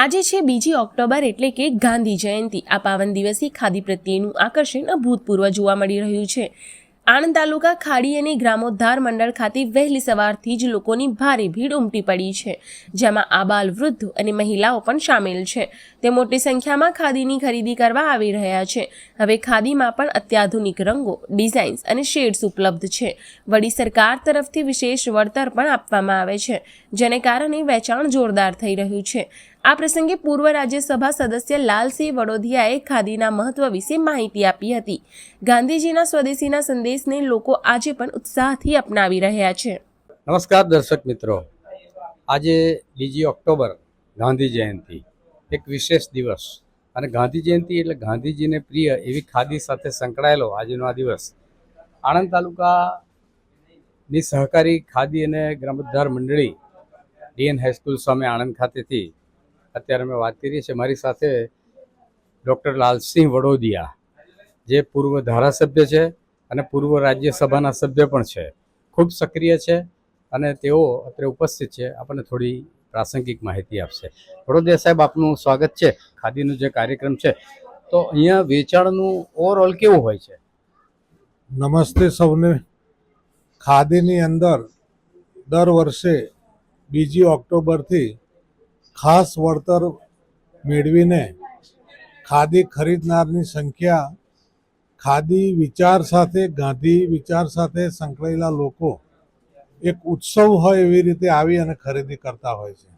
આજે છે બીજી ઓક્ટોબર એટલે કે ગાંધી જયંતિ. આ પાવન દિવસે ખાદી પ્રત્યેનું આકર્ષણ અભૂતપૂર્વ જોવા મળી રહ્યું છે. આણંદ તાલુકા ખાડી અને ગ્રામોદ્ધાર મંડળ ખાતે વહેલી સવારથી જ લોકોની ભારે ભીડ ઉમટી પડી છે, જેમાં આબાલ વૃદ્ધ અને મહિલાઓ પણ સામેલ છે. તે મોટી સંખ્યામાં ખાદીની ખરીદી કરવા આવી રહ્યા છે. હવે ખાદીમાં પણ અત્યાધુનિક રંગો, ડિઝાઇન્સ અને શેડ્સ ઉપલબ્ધ છે. વળી સરકાર તરફથી વિશેષ વળતર પણ આપવામાં આવે છે, જેને કારણે વેચાણ જોરદાર થઈ રહ્યું છે. આ પ્રસંગે પૂર્વ રાજ્યસભા સદસ્ય લાલસિંહ વડોદિયાએ ખાદીના મહત્વ વિશે માહિતી આપી હતી. ગાંધીજીના સ્વદેશીના સંદેશને લોકો આજે પણ ઉત્સાહથી અપનાવી રહ્યા છે. નમસ્કાર દર્શક મિત્રો. આજે બીજી ઓક્ટોબર ગાંધી જયંતિ, એક વિશેષ દિવસ. અને ગાંધી જયંતિ એટલે ગાંધીજીને પ્રિય એવી ખાદી સાથે સંકળાયેલો આજનો આ દિવસ. આણંદ તાલુકાની સહકારી ખાદી અને ગ્રામોદ્ધાર મંડળી ડીએન હાઈસ્કૂલ સામે આણંદ ખાતેથી અત્યારે અમે વાત કરીએ છીએ મારી સાથે ડૉક્ટર લાલસિંહ વડોદિયા, જે પૂર્વ ધારાસભ્ય છે અને પૂર્વ રાજ્યસભાના સભ્ય પણ છે. ખૂબ સક્રિય છે અને તેઓ અત્યારે ઉપસ્થિત છે. આપણને થોડી પ્રાસંગિક માહિતી આપશે. વડોદરા સાહેબ, આપનું સ્વાગત છે. ખાદીનો જે કાર્યક્રમ છે. તો અહીંયા વેચાણનું ઓવરઓલ કેવું હોય છે? નમસ્તે સૌને. ખાદીની અંદર દર વર્ષે બીજી ઓક્ટોબરથી ખાસ વળતર મેળવીને ખાદી ખરીદનારની સંખ્યા ખાદી વિચાર સાથે, ગાંધી વિચાર સાથે સંકળાયેલા લોકો એક ઉત્સવ હોય એવી રીતે આવી અને ખરીદી કરતા હોય છે.